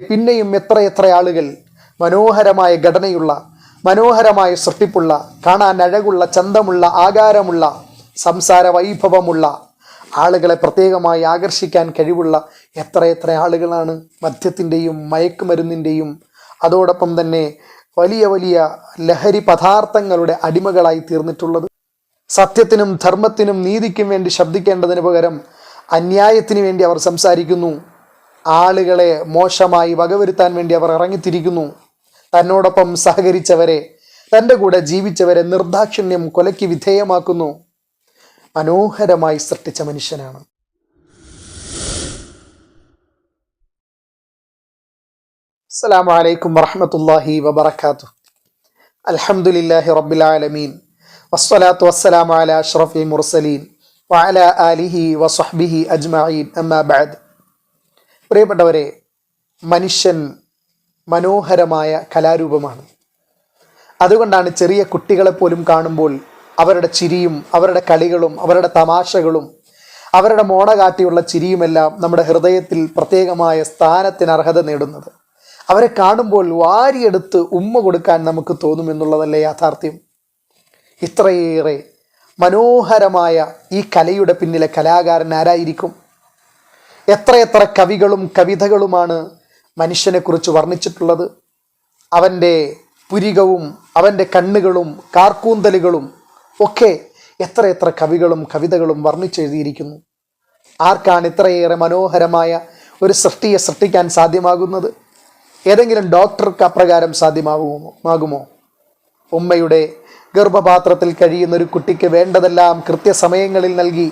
പിന്നെയും എത്ര എത്ര ആളുകൾ മനോഹരമായ ഘടനയുള്ള മനോഹരമായ സൃഷ്ടിപ്പുള്ള കാണാൻ അഴകുള്ള ചന്തമുള്ള ആകാരമുള്ള സംസാര വൈഭവമുള്ള ആളുകളെ പ്രത്യേകമായി ആകർഷിക്കാൻ കഴിവുള്ള എത്ര എത്ര ആളുകളാണ് മദ്യത്തിന്റെയും മയക്കുമരുന്നിന്റെയും അതോടൊപ്പം തന്നെ വലിയ വലിയ ലഹരി പദാർത്ഥങ്ങളുടെ അടിമകളായി തീർന്നിട്ടുള്ളത്. സത്യത്തിനും ധർമ്മത്തിനും നീതിക്കും വേണ്ടി ശബ്ദിക്കേണ്ടതിന് പകരം അന്യായത്തിന് വേണ്ടി അവർ സംസാരിക്കുന്നു. ആളുകളെ മോശമായി വകവരുത്താൻ വേണ്ടി അവർ ഇറങ്ങിത്തിരിക്കുന്നു. തന്നോടൊപ്പം സഹകരിച്ചവരെ തന്റെ കൂടെ ജീവിച്ചവരെ നിർദാക്ഷിണ്യം കൊലയ്ക്ക് വിധേയമാക്കുന്നു. മനോഹരമായി സൃഷ്ടിച്ച മനുഷ്യനാണ്. അസ്സലാമു അലൈക്കും വറഹ്മത്തുള്ളാഹി വബർക്കാത്തു അൽഹംദുലില്ലാഹി റബ്ബിൽ ആലമീൻ. വസ്സലാത്തു വസ്സലാമു അലാ അഷ്റഫിൽ മുർസലീൻ. വഅലാ ആലിഹി വസ്വഹ്ബിഹി അജ്മഈൻ. അമ്മാ ബഅദ്. പ്രിയപ്പെട്ടവരെ മനുഷ്യൻ മനോഹരമായ കലാരൂപമാണ്. അതുകൊണ്ടാണ് ചെറിയ കുട്ടികളെ പോലും കാണുമ്പോൾ അവരുടെ ചിരിയും അവരുടെ കളികളും അവരുടെ തമാശകളും അവരുടെ മോണകാട്ടിയുള്ള ചിരിയുമെല്ലാം നമ്മുടെ ഹൃദയത്തിൽ പ്രത്യേകമായ സ്ഥാനത്തിന് അർഹത നേടുന്നത്. അവരെ കാണുമ്പോൾ വാരിയെടുത്ത് ഉമ്മ കൊടുക്കാൻ നമുക്ക് തോന്നുമെന്നുള്ളതല്ലേ യാഥാർത്ഥ്യം? ഇത്രയേറെ മനോഹരമായ ഈ കലയുടെ പിന്നിലെ കലാകാരൻ ആരായിരിക്കും? എത്രയെത്ര കവികളും കവിതകളുമാണ് മനുഷ്യനെക്കുറിച്ച് വർണിച്ചിട്ടുള്ളത്. അവന്റെ പുരികവും അവന്റെ കണ്ണുകളും കാർക്കൂന്തലുകളും ഒക്കെ എത്രയെത്ര കവികളും കവിതകളും വർണിച്ചെഴുതിയിരിക്കുന്നു. ആർക്കാണ് ഇത്രയേറെ മനോഹരമായ ഒരു സൃഷ്ടിയെ സൃഷ്ടിക്കാൻ സാധ്യമാകുന്നത്? ഏതെങ്കിലും ഡോക്ടർക്ക് അപ്രകാരം സാധ്യമാകുമോ? ആകുമോ ഉമ്മയുടെ ഗർഭപാത്രത്തിൽ കഴിയുന്ന ഒരു കുട്ടിക്ക് വേണ്ടതെല്ലാം കൃത്യസമയങ്ങളിൽ നൽകി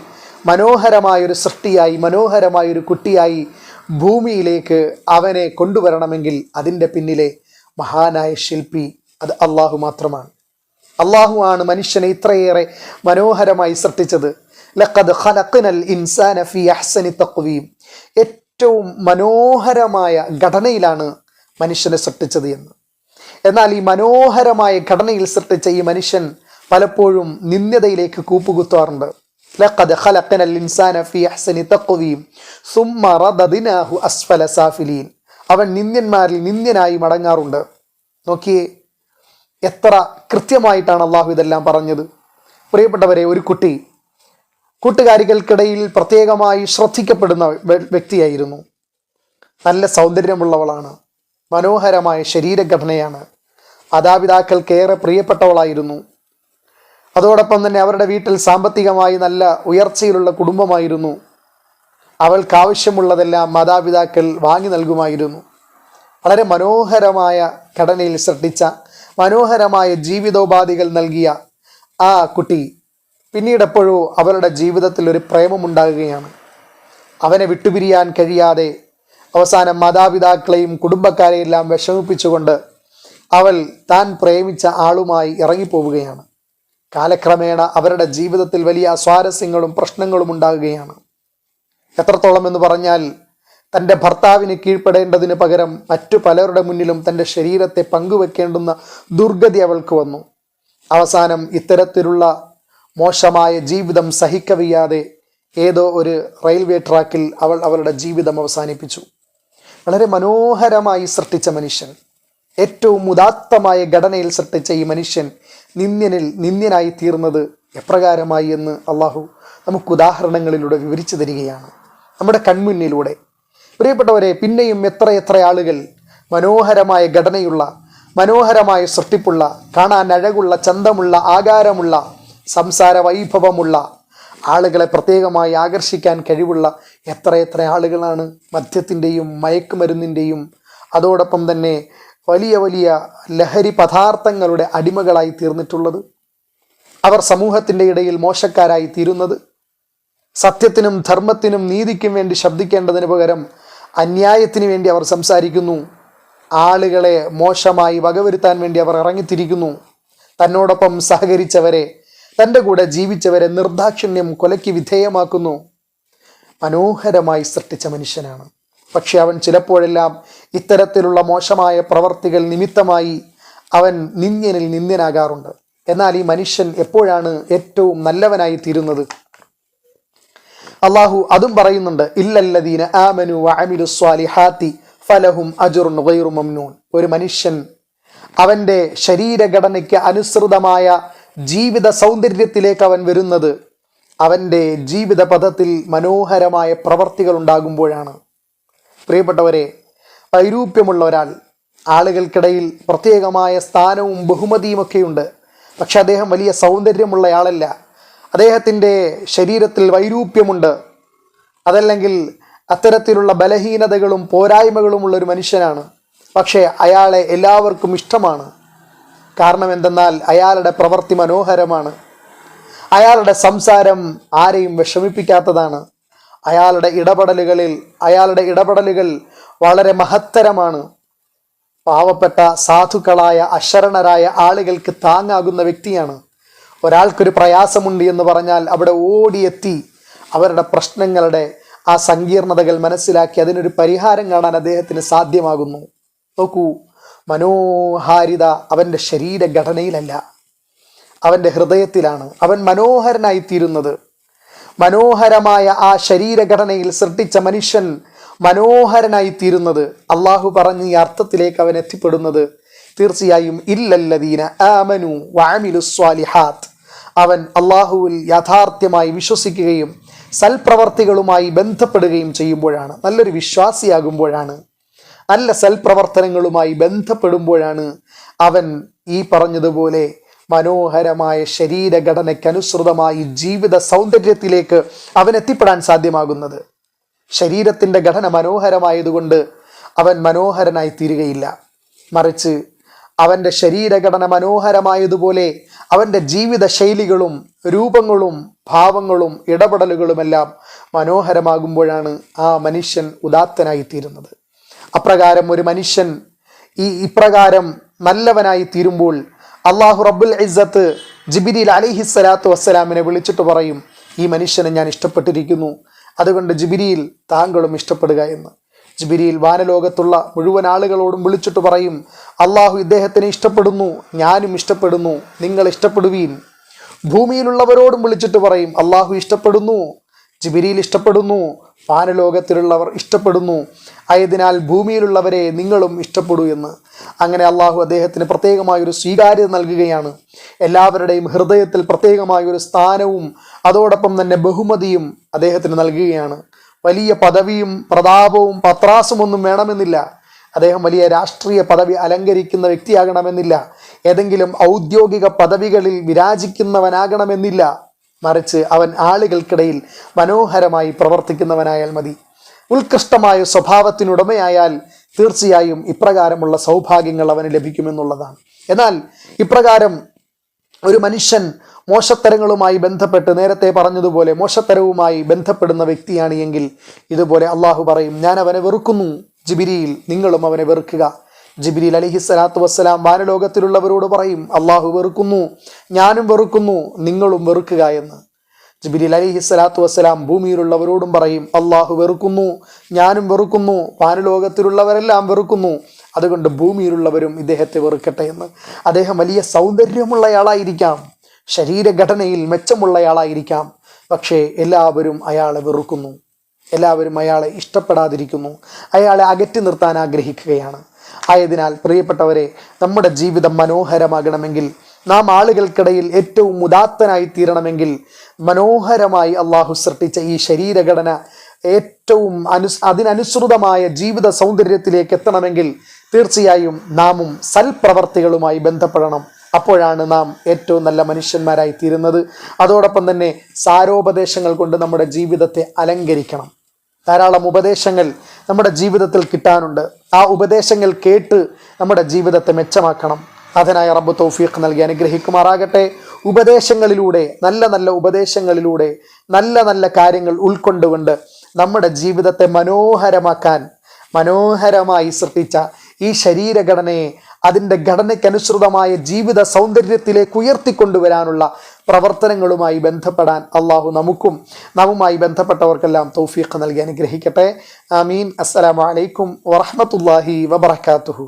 മനോഹരമായൊരു സൃഷ്ടിയായി മനോഹരമായൊരു കുട്ടിയായി ഭൂമിയിലേക്ക് അവനെ കൊണ്ടുവരണമെങ്കിൽ അതിന്റെ പിന്നിലെ മഹാനായ ശില്പി അത് അള്ളാഹു മാത്രമാണ്. അള്ളാഹു ആണ് മനുഷ്യനെ ഇത്രയേറെ മനോഹരമായി സൃഷ്ടിച്ചത്. ലഖദ് ഖലഖ്നൽ ഇൻസാന ഫി അഹ്സനി തഖ്വീം. ഏറ്റവും മനോഹരമായ ഘടനയിലാണ് മനുഷ്യനെ സൃഷ്ടിച്ചത് എന്ന്. എന്നാൽ ഈ മനോഹരമായ ഘടനയിൽ സൃഷ്ടിച്ച ഈ മനുഷ്യൻ പലപ്പോഴും നിന്ദ്യതയിലേക്ക് കൂപ്പുകുത്താറുണ്ട്. ലഖദ് خلقنا ഇൻസാന ഫീ അഹ്സനി തഖ്വീം സുമ്മ റദദ്നാഹു അസ്ഫല സാഫിലീൻ അവൻ നിന്ദ്യന്മാരിൽ നിന്ദ്യനായി മടങ്ങാറുണ്ട്. നോക്കിയേ എത്ര കൃത്യമായിട്ടാണ് അള്ളാഹു ഇതെല്ലാം പറഞ്ഞത്. പ്രിയപ്പെട്ടവരെ ഒരു കുട്ടി കൂട്ടുകാരികൾക്കിടയിൽ പ്രത്യേകമായി ശ്രദ്ധിക്കപ്പെടുന്ന വ്യക്തിയായിരുന്നു. നല്ല സൗന്ദര്യമുള്ളവളാണ്. മനോഹരമായ ശരീരഘടനയാണ്. മാതാപിതാക്കൾക്ക് ഏറെ പ്രിയപ്പെട്ടവളായിരുന്നു. അതോടൊപ്പം തന്നെ അവരുടെ വീട്ടിൽ സാമ്പത്തികമായി നല്ല ഉയർച്ചയിലുള്ള കുടുംബമായിരുന്നു. അവൾക്ക് ആവശ്യമുള്ളതെല്ലാം മാതാപിതാക്കൾ വാങ്ങി നൽകുമായിരുന്നു. വളരെ മനോഹരമായ ഘടനയിൽ സൃഷ്ടിച്ച മനോഹരമായ ജീവിതോപാധികൾ നൽകിയ ആ കുട്ടി പിന്നീട് എപ്പോഴോ അവരുടെ ജീവിതത്തിൽ ഒരു പ്രേമമുണ്ടാകുകയാണ്. അവനെ വിട്ടുപിരിയാൻ കഴിയാതെ അവസാനം മാതാപിതാക്കളെയും കുടുംബക്കാരെയെല്ലാം വിഷമിപ്പിച്ചുകൊണ്ട് അവൾ താൻ പ്രേമിച്ച ആളുമായി ഇറങ്ങിപ്പോവുകയാണ്. കാലക്രമേണ അവരുടെ ജീവിതത്തിൽ വലിയ സ്വാരസ്യങ്ങളും പ്രശ്നങ്ങളും ഉണ്ടാകുകയാണ്. എത്രത്തോളം എന്ന് പറഞ്ഞാൽ തന്റെ ഭർത്താവിന് കീഴ്പ്പെടേണ്ടതിന് പകരം മറ്റു പലരുടെ മുന്നിലും തന്റെ ശരീരത്തെ പങ്കുവെക്കേണ്ടുന്ന ദുർഗതി അവൾക്ക് വന്നു. അവസാനം ഇത്തരത്തിലുള്ള മോശമായ ജീവിതം സഹിക്കവയ്യാതെ ഏതോ ഒരു റെയിൽവേ ട്രാക്കിൽ അവൾ അവളുടെ ജീവിതം അവസാനിപ്പിച്ചു. വളരെ മനോഹരമായി സൃഷ്ടിച്ച മനുഷ്യൻ. ഏറ്റവും ഉദാത്തമായ ഘടനയിൽ സൃഷ്ടിച്ച ഈ മനുഷ്യൻ നിന്ദ്യനിൽ നിന്ദ്യനായി തീർന്നത് എപ്രകാരമായി എന്ന് അള്ളാഹു നമുക്ക് ഉദാഹരണങ്ങളിലൂടെ വിവരിച്ചു തരികയാണ്. നമ്മുടെ കൺമുന്നിലൂടെ. പ്രിയപ്പെട്ടവരെ പിന്നെയും എത്ര എത്ര ആളുകൾ മനോഹരമായ ഘടനയുള്ള മനോഹരമായ സൃഷ്ടിപ്പുള്ള കാണാൻ അഴകുള്ള ചന്തമുള്ള ആകാരമുള്ള സംസാര വൈഭവമുള്ള ആളുകളെ പ്രത്യേകമായി ആകർഷിക്കാൻ കഴിവുള്ള എത്രയെത്ര ആളുകളാണ് മദ്യത്തിന്റെയും മയക്കുമരുന്നിന്റെയും അതോടൊപ്പം തന്നെ വലിയ വലിയ ലഹരി പദാർത്ഥങ്ങളുടെ അടിമകളായി തീർന്നിട്ടുള്ളത്. അവർ സമൂഹത്തിന്റെ ഇടയിൽ മോശക്കാരായി തീരുന്നത്. സത്യത്തിനും ധർമ്മത്തിനും നീതിക്കും വേണ്ടി ശബ്ദിക്കേണ്ടതിന് പകരം അന്യായത്തിന് വേണ്ടി അവർ സംസാരിക്കുന്നു. ആളുകളെ മോശമായി വകവരുത്താൻ വേണ്ടി അവർ ഇറങ്ങിത്തിരിക്കുന്നു. തന്നോടൊപ്പം സഹകരിച്ചവരെ തന്റെ കൂടെ ജീവിച്ചവരെ നിർദാക്ഷിണ്യം കൊലയ്ക്ക് വിധേയമാക്കുന്നു. മനോഹരമായി സൃഷ്ടിച്ച മനുഷ്യനാണ്. പക്ഷെ അവൻ ചിലപ്പോഴെല്ലാം ഇത്തരത്തിലുള്ള മോശമായ പ്രവർത്തികൾ നിമിത്തമായി അവൻ നിന്ദ്യനിൽ നിന്ദ്യനാകാറുണ്ട്. എന്നാൽ ഈ മനുഷ്യൻ എപ്പോഴാണ് ഏറ്റവും നല്ലവനായി തീരുന്നത്? അള്ളാഹു അതും പറയുന്നുണ്ട് ഇല്ലല്ലദീന ആമനു വഅമിലു സ്വാലിഹാത്തി ഫലഹും അജുറുൻ ഗൈറു മംനൂൻ. ഒരു മനുഷ്യൻ അവന്റെ ശരീരഘടനയ്ക്ക് അനുസൃതമായ ജീവിത സൗന്ദര്യത്തിലേക്ക് അവൻ വരുന്നത് അവന്റെ ജീവിത പദത്തിൽ മനോഹരമായ പ്രവർത്തികൾ ഉണ്ടാകുമ്പോഴാണ്. പ്രിയപ്പെട്ടവരെ വൈരൂപ്യമുള്ള ഒരാൾ. ആളുകൾക്കിടയിൽ പ്രത്യേകമായ സ്ഥാനവും ബഹുമതിയുമൊക്കെയുണ്ട് പക്ഷെ അദ്ദേഹം വലിയ സൗന്ദര്യമുള്ളയാളല്ല അദ്ദേഹത്തിന്റെ ശരീരത്തിൽ വൈരൂപ്യമുണ്ട്. അതല്ലെങ്കിൽ അത്തരത്തിലുള്ള ബലഹീനതകളും പോരായ്മകളും ഉള്ള ഒരു മനുഷ്യനാണ്. പക്ഷേ അയാളെ എല്ലാവർക്കും ഇഷ്ടമാണ്. കാരണം എന്തെന്നാൽ അയാളുടെ പ്രവൃത്തി മനോഹരമാണ്. അയാളുടെ സംസാരം ആരെയും വിഷമിപ്പിക്കാത്തതാണ്. അയാളുടെ ഇടപെടലുകളിൽ അയാളുടെ ഇടപെടലുകൾ വളരെ മഹത്തരമാണ്. പാവപ്പെട്ട സാധുക്കളായ അശരണരായ ആളുകൾക്ക് താങ്ങാകുന്ന വ്യക്തിയാണ്. ഒരാൾക്കൊരു പ്രയാസമുണ്ട് എന്ന് പറഞ്ഞാൽ അവിടെ ഓടിയെത്തി അവരുടെ പ്രശ്നങ്ങളുടെ ആ സങ്കീർണതകൾ മനസ്സിലാക്കി അതിനൊരു പരിഹാരം കാണാൻ അദ്ദേഹത്തിന് സാധ്യമാകുന്നു. നോക്കൂ മനോഹാരിത അവന്റെ ശരീരഘടനയിലല്ല അവന്റെ ഹൃദയത്തിലാണ് അവൻ മനോഹരനായി തീരുന്നത് മനോഹരമായ ആ ശരീരഘടനയിൽ സൃഷ്ടിച്ച മനുഷ്യൻ മനോഹരനായി തീരുന്നത് അള്ളാഹു പറഞ്ഞ് ഈ അർത്ഥത്തിലേക്ക് അവൻ എത്തിപ്പെടുന്നത് തീർച്ചയായും ഇല്ലല്ലദീന ആമനു വാമിലു സ്വാലിഹാത്ത്. അവൻ അള്ളാഹുവിൽ യാഥാർത്ഥ്യമായി വിശ്വസിക്കുകയും സൽപ്രവർത്തികളുമായി ബന്ധപ്പെടുകയും ചെയ്യുമ്പോഴാണ് നല്ലൊരു വിശ്വാസിയാകുമ്പോഴാണ് നല്ല സൽപ്രവർത്തനങ്ങളുമായി ബന്ധപ്പെടുമ്പോഴാണ് അവൻ ഈ പറഞ്ഞതുപോലെ മനോഹരമായ ശരീരഘടനയ്ക്കനുസൃതമായി ജീവിത സൗന്ദര്യത്തിലേക്ക് അവൻ എത്തിപ്പെടാൻ സാധ്യമാകുന്നത്. ശരീരത്തിന്റെ ഘടന മനോഹരമായതുകൊണ്ട് അവൻ മനോഹരനായി തീരുകയില്ല. മറിച്ച് അവന്റെ ശരീരഘടന മനോഹരമായതുപോലെ അവന്റെ ജീവിത ശൈലികളും രൂപങ്ങളും ഭാവങ്ങളും ഇടപെടലുകളുമെല്ലാം മനോഹരമാകുമ്പോഴാണ് ആ മനുഷ്യൻ ഉദാത്തനായി തീരുന്നത് അപ്രകാരം ഒരു മനുഷ്യൻ ഈ ഇപ്രകാരം നല്ലവനായി തീരുമ്പോൾ അള്ളാഹു റബ്ബുൽ ഇസ്സത്ത് ജിബിരിൽ അലിഹി സ്വലാത്തു വസ്സലാമിനെ വിളിച്ചിട്ട് പറയും ഈ മനുഷ്യനെ ഞാൻ ഇഷ്ടപ്പെട്ടിരിക്കുന്നു. അതുകൊണ്ട് ജിബിരിയിൽ താങ്കളും ഇഷ്ടപ്പെടുക എന്ന്. ജിബിരിയിൽ വാനലോകത്തുള്ള മുഴുവൻ ആളുകളോടും വിളിച്ചിട്ട് പറയും അള്ളാഹു ഇദ്ദേഹത്തിനെ ഇഷ്ടപ്പെടുന്നു ഞാനും ഇഷ്ടപ്പെടുന്നു നിങ്ങൾ ഇഷ്ടപ്പെടുവീൻ. ഭൂമിയിലുള്ളവരോടും വിളിച്ചിട്ട് പറയും അള്ളാഹു ഇഷ്ടപ്പെടുന്നു ജിബിരിയിൽ ഇഷ്ടപ്പെടുന്നു പാനലോകത്തിലുള്ളവർ ഇഷ്ടപ്പെടുന്നു. ആയതിനാൽ ഭൂമിയിലുള്ളവരെ നിങ്ങളും ഇഷ്ടപ്പെടൂ എന്ന്. അങ്ങനെ അള്ളാഹു അദ്ദേഹത്തിന് പ്രത്യേകമായൊരു സ്വീകാര്യത നൽകുകയാണ്. എല്ലാവരുടെയും ഹൃദയത്തിൽ പ്രത്യേകമായൊരു സ്ഥാനവും അതോടൊപ്പം തന്നെ ബഹുമതിയും അദ്ദേഹത്തിന് നൽകുകയാണ്. വലിയ പദവിയും പ്രതാപവും പത്രാസും ഒന്നും വേണമെന്നില്ല. അദ്ദേഹം വലിയ രാഷ്ട്രീയ പദവി അലങ്കരിക്കുന്ന വ്യക്തിയാകണമെന്നില്ല. ഏതെങ്കിലും ഔദ്യോഗിക പദവികളിൽ വിരാജിക്കുന്നവനാകണമെന്നില്ല. മറിച്ച് അവൻ ആളുകൾക്കിടയിൽ മനോഹരമായി പ്രവർത്തിക്കുന്നവനായാൽ മതി. ഉത്കൃഷ്ടമായ സ്വഭാവത്തിനുടമയായാൽ തീർച്ചയായും ഇപ്രകാരമുള്ള സൗഭാഗ്യങ്ങൾ അവന് ലഭിക്കുമെന്നുള്ളതാണ്. എന്നാൽ ഇപ്രകാരം ഒരു മനുഷ്യൻ മോശത്തരങ്ങളുമായി ബന്ധപ്പെട്ട് നേരത്തെ പറഞ്ഞതുപോലെ മോശത്തരവുമായി ബന്ധപ്പെടുന്ന വ്യക്തിയാണ് എങ്കിൽ ഇതുപോലെ അള്ളാഹു പറയും ഞാൻ അവനെ വെറുക്കുന്നു ജിബിരിയിൽ നിങ്ങളും അവനെ വെറുക്കുക. ജിബിരിൽ അലിഹി സ്വലാത്തു വസ്സലാം വാനലോകത്തിലുള്ളവരോട് പറയും അള്ളാഹു വെറുക്കുന്നു ഞാനും വെറുക്കുന്നു നിങ്ങളും വെറുക്കുക എന്ന്. ജിബിരിൽ അലിഹി സ്വലാത്തു വസ്സലാം ഭൂമിയിലുള്ളവരോടും പറയും അള്ളാഹു വെറുക്കുന്നു ഞാനും വെറുക്കുന്നു വാനലോകത്തിലുള്ളവരെല്ലാം വെറുക്കുന്നു. അതുകൊണ്ട് ഭൂമിയിലുള്ളവരും ഇദ്ദേഹത്തെ വെറുക്കട്ടെ എന്ന്. അദ്ദേഹം വലിയ സൗന്ദര്യമുള്ളയാളായിരിക്കാം ശരീരഘടനയിൽ മെച്ചമുള്ളയാളായിരിക്കാം പക്ഷേ എല്ലാവരും അയാളെ വെറുക്കുന്നു. എല്ലാവരും അയാളെ ഇഷ്ടപ്പെടാതിരിക്കുന്നു. അയാളെ അകറ്റി നിർത്താൻ ആഗ്രഹിക്കുകയാണ്. ആയതിനാൽ പ്രിയപ്പെട്ടവരെ നമ്മുടെ ജീവിതം മനോഹരമാകണമെങ്കിൽ നാം ആളുകൾക്കിടയിൽ ഏറ്റവും ഉദാത്തനായി തീരണമെങ്കിൽ മനോഹരമായി അള്ളാഹു സൃഷ്ടിച്ച ഈ ശരീരഘടന ഏറ്റവും അനു അതിനനുസൃതമായ ജീവിത സൗന്ദര്യത്തിലേക്ക് എത്തണമെങ്കിൽ തീർച്ചയായും നാമും സൽപ്രവർത്തികളുമായി ബന്ധപ്പെടണം. അപ്പോഴാണ് നാം ഏറ്റവും നല്ല മനുഷ്യന്മാരായി തീരുന്നത്. അതോടൊപ്പം തന്നെ സാരോപദേശങ്ങൾ കൊണ്ട് നമ്മുടെ ജീവിതത്തെ അലങ്കരിക്കണം. ധാരാളം ഉപദേശങ്ങൾ നമ്മുടെ ജീവിതത്തിൽ കിട്ടാനുണ്ട്. ആ ഉപദേശങ്ങൾ കേട്ട് നമ്മുടെ ജീവിതത്തെ മെച്ചമാക്കണം. അതിനായി റബ്ബ് തൗഫീഖ് നൽകി അനുഗ്രഹിക്കുമാറാകട്ടെ. ഉപദേശങ്ങളിലൂടെ നല്ല നല്ല ഉപദേശങ്ങളിലൂടെ നല്ല നല്ല കാര്യങ്ങൾ ഉൾക്കൊണ്ടുകൊണ്ട് നമ്മുടെ ജീവിതത്തെ മനോഹരമാക്കാൻ മനോഹരമായി സൃഷ്ടിച്ച ഈ ശരീരഘടനയെ അതിന്റെ ഘടനയ്ക്കനുസൃതമായ ജീവിത സൗന്ദര്യത്തിലേക്ക് ഉയർത്തിക്കൊണ്ടുവരാനുള്ള പ്രവർത്തനങ്ങളുമായി ബന്ധപ്പെടാൻ അള്ളാഹു നമുക്കും നമ്മുമായി ബന്ധപ്പെട്ടവർക്കെല്ലാം തൗഫീഖ് നൽകി അനുഗ്രഹിക്കട്ടെ. ആമീൻ. അസ്സലാമു അലൈക്കും വറഹ്മത്തുള്ളാഹി വബറകാതുഹു.